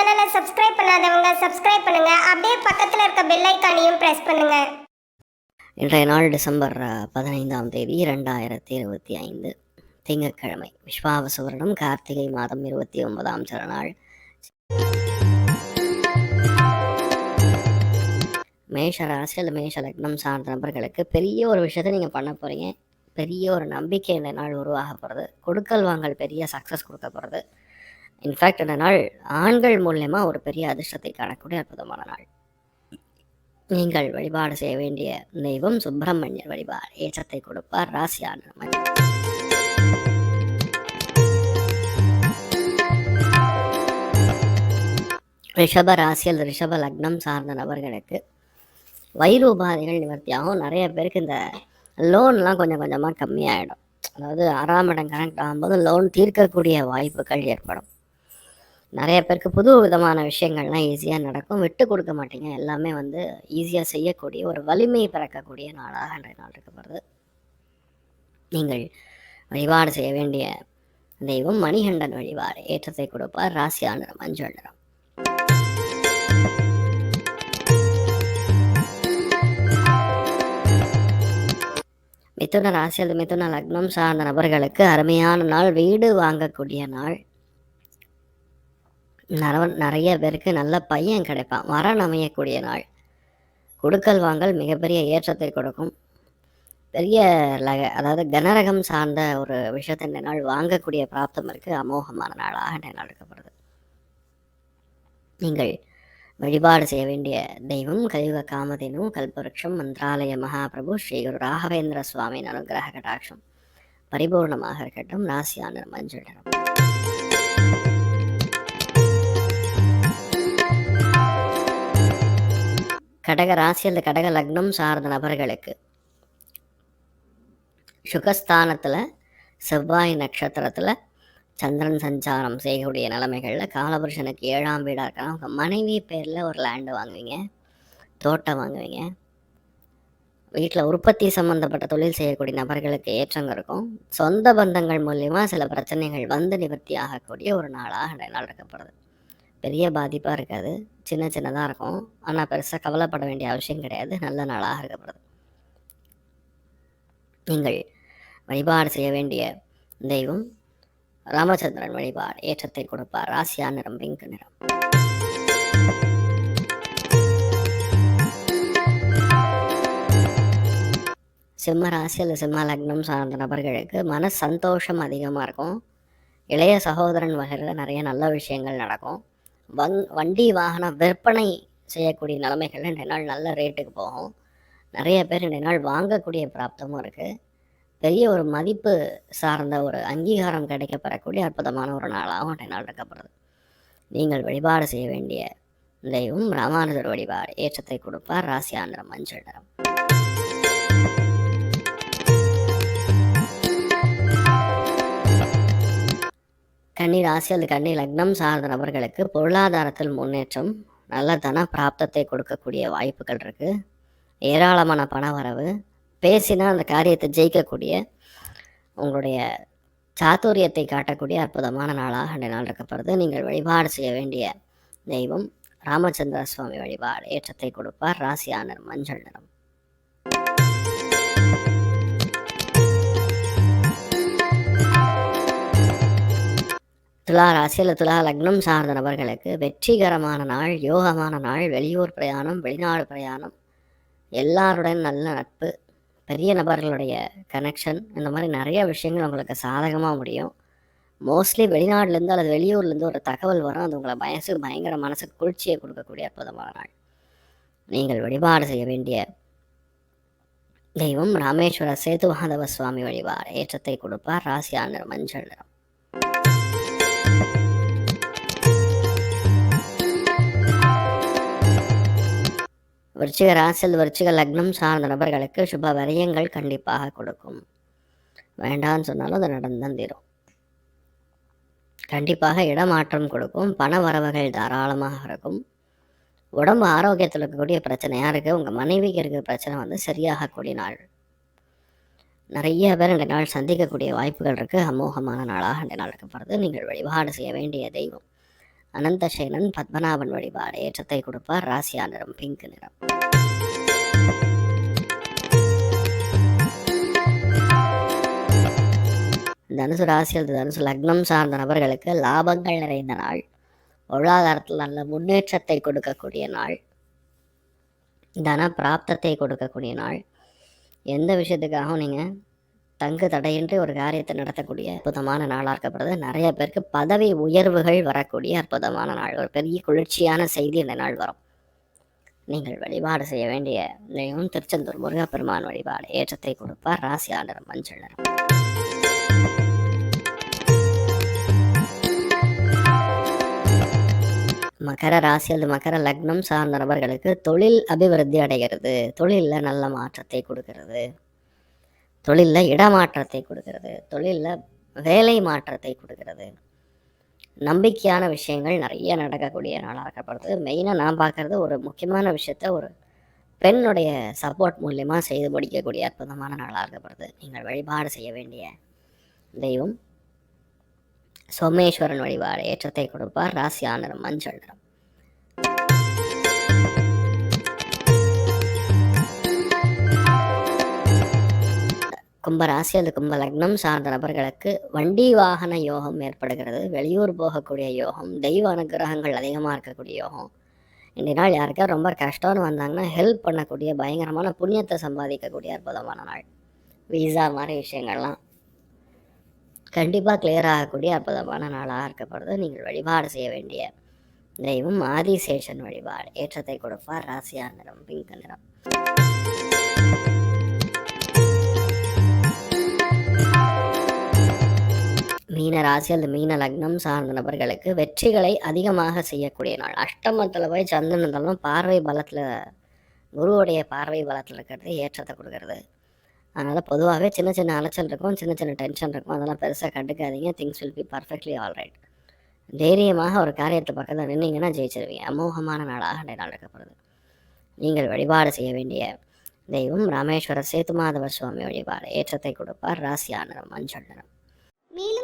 சேனலை சப்ஸ்கிரைப் பண்ணாதவங்க சப்ஸ்கிரைப் பண்ணுங்க. அப்படியே பக்கத்தில் இருக்க பெல் ஐக்கானையும் பிரஸ் பண்ணுங்க. இன்றைய நாள் டிசம்பர் பதினைந்தாம் தேதி இரண்டாயிரத்தி இருபத்தி ஐந்து திங்கட்கிழமை. விஸ்வாவசு வருடம் கார்த்திகை மாதம் இருபத்தி ஒன்பதாம் திருநாள் மேஷ ராசி அல்லது மேஷ லக்னம் சார்ந்த நபர்களுக்கு பெரிய ஒரு விஷயத்தை நீங்கள் பண்ண போகிறீங்க பெரிய ஒரு நம்பிக்கை இந்த நாள் உருவாக போகிறது கொடுக்கல் வாங்கல் பெரிய சக்ஸஸ் கொடுக்க போகிறது இன்ஃபேக்ட் அந்த நாள் ஆண்கள் மூலயமா ஒரு பெரிய அதிர்ஷ்டத்தை காணக்கூடிய அற்புதமான நாள். நீங்கள் வழிபாடு செய்ய வேண்டிய தெய்வம் சுப்பிரமணியர் வழிபாடு. ஏற்றத்தை கொடுப்பார் ராசியான ரிஷப ராசியல் ரிஷப லக்னம் சார்ந்த நபர்களுக்கு வயிறு உபாதைகள் நிவர்த்தியாகும். நிறைய பேருக்கு இந்த லோன்லாம் கொஞ்சம் கொஞ்சமாக கம்மியாயிடும். அதாவது ஆறாம் இடம் கனெக்ட் ஆகும்போது லோன் தீர்க்கக்கூடிய வாய்ப்புகள் ஏற்படும். நிறைய பேருக்கு புது விதமான விஷயங்கள்லாம் ஈஸியாக நடக்கும். விட்டு கொடுக்க மாட்டீங்க. எல்லாமே வந்து ஈஸியாக செய்யக்கூடிய ஒரு வலிமை பிறக்கக்கூடிய நாளாக அன்றைய நாள் இருக்கப்படுது நீங்கள் வழிபாடு செய்ய வேண்டிய தெய்வம் மணிகண்டன் வழிபாடு. ஏற்றத்தை கொடுப்பார் ராசியாளர் நிறம் மஞ்சள் நிறம். மிதுன ராசி அல்லது மிதுன லக்னம் சார்ந்த நபர்களுக்கு அருமையான நாள். வீடு வாங்கக்கூடிய நாள். நரவ- நிறைய பேருக்கு நல்ல பையன் கிடைப்பான். வரன் அமையக்கூடிய நாள். கொடுக்கல் வாங்கல் மிகப்பெரிய ஏற்றத்தை கொடுக்கும். பெரிய லக அதாவது கனரகம் சார்ந்த ஒரு விஷயத்தை இந்த நாள் வாங்கக்கூடிய பிராப்தம் இருக்குது அமோகமான நாளாக இந்த நாள் இருக்கப்படுது நீங்கள் வழிபாடு செய்ய வேண்டிய தெய்வம் கலியுக காமதேனு கல்பவருஷம் மந்திராலய மகாபிரபு ஸ்ரீ குரு ராகவேந்திர சுவாமியின் அனுகிரக கடாட்சம். பரிபூர்ணமாக இருக்கட்டும். ராசியான மஞ்சள் நிறம். கடக ராசி அல்லது கடக லக்னம் சார்ந்த நபர்களுக்கு சுகஸ்தானத்தில் செவ்வாய் நட்சத்திரத்தில் சந்திரன் சஞ்சாரம் செய்யக்கூடிய நிலைமைகளில் காலபுருஷனுக்கு ஏழாம் வீடாக இருக்கலாம். உங்கள் மனைவி பேரில் ஒரு லேண்டு வாங்குவீங்க தோட்டம் வாங்குவீங்க. வீட்டில் உற்பத்தி சம்மந்தப்பட்ட தொழில் செய்யக்கூடிய நபர்களுக்கு ஏற்றங்க இருக்கும். சொந்த பந்தங்கள் மூலிமா சில பிரச்சனைகள் வந்து நிவர்த்தி ஆகக்கூடிய ஒரு நாளாக இன்றைய நாள் இருக்கப்படுது பெரிய பாதிப்பாக இருக்காது. சின்ன சின்னதாக இருக்கும். ஆனால் பெருசாக கவலைப்பட வேண்டிய அவசியம் கிடையாது. நல்ல நாளாக இருக்கப்படுது. நீங்கள் வழிபாடு செய்ய வேண்டிய தெய்வம் ராமச்சந்திரன் வழிபாடு ஏற்றத்தை கொடுப்பார். ராசியா நிறம் பிங்க் நிறம். சிம்ம ராசி அல்லது சிம்ம லக்னம் சார்ந்த நபர்களுக்கு மன சந்தோஷம் அதிகமாக இருக்கும். இளைய சகோதரன் வகையில் நிறைய நல்ல விஷயங்கள் நடக்கும். வங் வண்டி வாகன விற்பனை செய்யக்கூடிய நிலைமைகள் இன்றைய நாள் நல்ல ரேட்டுக்கு போகும். நிறைய பேர் இன்றைய நாள் வாங்கக்கூடிய பிராப்தமும் இருக்குது பெரிய ஒரு மதிப்பு சார்ந்த ஒரு அங்கீகாரம் கிடைக்கப்பெறக்கூடிய அற்புதமான ஒரு நாளாகவும் இன்றைய நாள் இருக்கப்படுது நீங்கள் வழிபாடு செய்ய வேண்டிய தெய்வம் ராமானுஜர் வழிபாடு. ஏற்றத்தை கொடுப்பார். ராசியாந்திரம் மஞ்சள் நிறம். கன்னி ராசி அல்லது கன்னி லக்னம் சார்ந்த நபர்களுக்கு பொருளாதாரத்தில் முன்னேற்றம் நல்ல தன பிராப்தத்தை கொடுக்கக்கூடிய வாய்ப்புகள் இருக்குது ஏராளமான பண வரவு பேசினா அந்த காரியத்தை ஜெயிக்கக்கூடிய உங்களுடைய சாத்துரியத்தை காட்டக்கூடிய அற்புதமான நாளாக இந்த நாள் இருக்கப்படுது நீங்கள் வழிபாடு செய்ய வேண்டிய தெய்வம் ராமச்சந்திர சுவாமி வழிபாடு ஏற்றத்தை கொடுப்பார். ராசியானர் மஞ்சள் நிறம். துலா ராசியில் துலா லக்னம் சார்ந்த நபர்களுக்கு வெற்றிகரமான நாள் யோகமான நாள் வெளியூர் பிரயாணம் வெளிநாடு பிரயாணம். எல்லாருடன் நல்ல நட்பு பெரிய நபர்களுடைய கனெக்ஷன் இந்த மாதிரி நிறைய விஷயங்கள் உங்களுக்கு சாதகமாக முடியும். மோஸ்ட்லி வெளிநாட்டிலேருந்து அல்லது வெளியூர்லேருந்து ஒரு தகவல் வரும். அது உங்களை மனசு பயங்கர மனசுக்கு குளிர்ச்சியை கொடுக்கக்கூடிய அற்புதமான நாள். நீங்கள் வழிபாடு செய்ய வேண்டிய தெய்வம் ராமேஸ்வர சேது மாதவ சுவாமி வழிபாடு ஏற்றத்தை கொடுப்பார். ராசியானர் மஞ்சள் நிறம். விருச்சிக ராசியில் விருச்சிக லக்னம் சார்ந்த நபர்களுக்கு சுப வரியங்கள் கண்டிப்பாக கொடுக்கும். வேண்டான்னு சொன்னாலும் அது நடந்தான் தீரும். கண்டிப்பாக இடமாற்றம் கொடுக்கும். பண வரவுகள் தாராளமாக இருக்கும். உடம்பு ஆரோக்கியத்தில் இருக்கக்கூடிய பிரச்சனையாக இருக்குது உங்கள் மனைவிக்கு இருக்கிற பிரச்சனை வந்து சரியாகக்கூடிய நாள். நிறைய பேர் இந்த நாள் சந்திக்கக்கூடிய வாய்ப்புகள் இருக்குது அமோகமான நாளாக இந்த நாளுக்கு போகிறது நீங்கள் வழிபாடு செய்ய வேண்டிய தெய்வம். அனந்தசேனன் பத்மநாபன் வழிபாடு ஏற்றத்தை கொடுப்பார் ராசியா நிறம் பிங்க் நிறம். தனுசு ராசியில் தனுசு லக்னம் சார்ந்த நபர்களுக்கு லாபங்கள் நிறைந்த நாள். பொருளாதாரத்தில் நல்ல முன்னேற்றத்தை கொடுக்கக்கூடிய நாள். தன பிராப்தத்தை கொடுக்கக்கூடிய நாள். எந்த விஷயத்துக்காகவும் நீங்கள் தங்கு தடையின்றி ஒரு காரியத்தை நடத்தக்கூடிய அற்புதமான நாளாக இருக்கப்படுது நிறைய பேருக்கு பதவி உயர்வுகள் வரக்கூடிய அற்புதமான நாள். ஒரு பெரிய குளிர்ச்சியான செய்தி இந்த நாள் வரும். நீங்கள் வழிபாடு செய்ய வேண்டிய தெய்வம் திருச்செந்தூர் முருகப்பெருமான் வழிபாடு ஏற்றத்தை கொடுப்பார். ராசி ஆண்டர் மஞ்சள் மகர ராசி அல்லது மகர லக்னம் சார்ந்த நபர்களுக்கு தொழில் அபிவிருத்தி அடைகிறது. தொழிலில் நல்ல மாற்றத்தை கொடுக்கிறது. தொழிலில் இடமாற்றத்தை கொடுக்கிறது தொழிலில் வேலை மாற்றத்தை கொடுக்கிறது. நம்பிக்கையான விஷயங்கள் நிறைய நடக்கக்கூடிய நாளாக இருக்கப்படுது மெயினாக நான் பார்க்குறது ஒரு முக்கியமான விஷயத்த ஒரு பெண்ணுடைய சப்போர்ட் மூலியமாக செய்து முடிக்கக்கூடிய அற்புதமான நாளாக இருக்கப்படுது நீங்கள் வழிபாடு செய்ய வேண்டிய தெய்வம் சோமேஸ்வரன் வழிபாடு ஏற்றத்தை கொடுப்பார். ராசியான மஞ்சள் நிறம். கும்பராசி அல்லது கும்ப லக்னம் சார்ந்த நபர்களுக்கு வண்டி வாகன யோகம் ஏற்படுகிறது. வெளியூர் போகக்கூடிய யோகம் தெய்வ அனுகிரகங்கள் அதிகமாக இருக்கக்கூடிய யோகம். இன்றைய நாள் யாருக்கா ரொம்ப கஷ்டம்னு வந்தாங்கன்னா ஹெல்ப் பண்ணக்கூடிய பயங்கரமான புண்ணியத்தை சம்பாதிக்கக்கூடிய அற்புதமான நாள். வீசா மாதிரி விஷயங்கள்லாம் கண்டிப்பாக கிளியர் ஆகக்கூடிய அற்புதமான நாளாக இருக்கப்படுது. நீங்கள் வழிபாடு செய்ய வேண்டிய தெய்வம் ஆதிசேஷன் வழிபாடு. ஏற்றத்தை கொடுப்பார் ராசியா நிறம் பிங்க் நிறம். மீன ராசி அல்லது மீன லக்னம் சார்ந்த நபர்களுக்கு வெற்றிகளை அதிகமாக செய்யக்கூடிய நாள். அஷ்டமத்தில் போய் சந்திரன் இருந்தாலும் பார்வை பலத்தில் குருவுடைய பார்வை பலத்தில் இருக்கிறது ஏற்றத்தை கொடுக்கறது. அதனால் பொதுவாகவே சின்ன சின்ன அலைச்சல் இருக்கும் சின்ன சின்ன டென்ஷன் இருக்கும். அதெல்லாம் பெருசாக கண்டுக்காதீங்க. Things will be perfectly alright தைரியமாக ஒரு காரியத்தை பக்கத்தில் நின்னீங்கன்னா ஜெயிச்சிருவீங்க. அமோகமான நாளாக அண்டை நாள் இருக்கப்படுது நீங்கள் வழிபாடு செய்ய வேண்டிய தெய்வம் ராமேஸ்வர சேத்துமாதவர் சுவாமி வழிபாடு. ஏற்றத்தை கொடுப்பார். ராசியா மஞ்சள் நிறம்.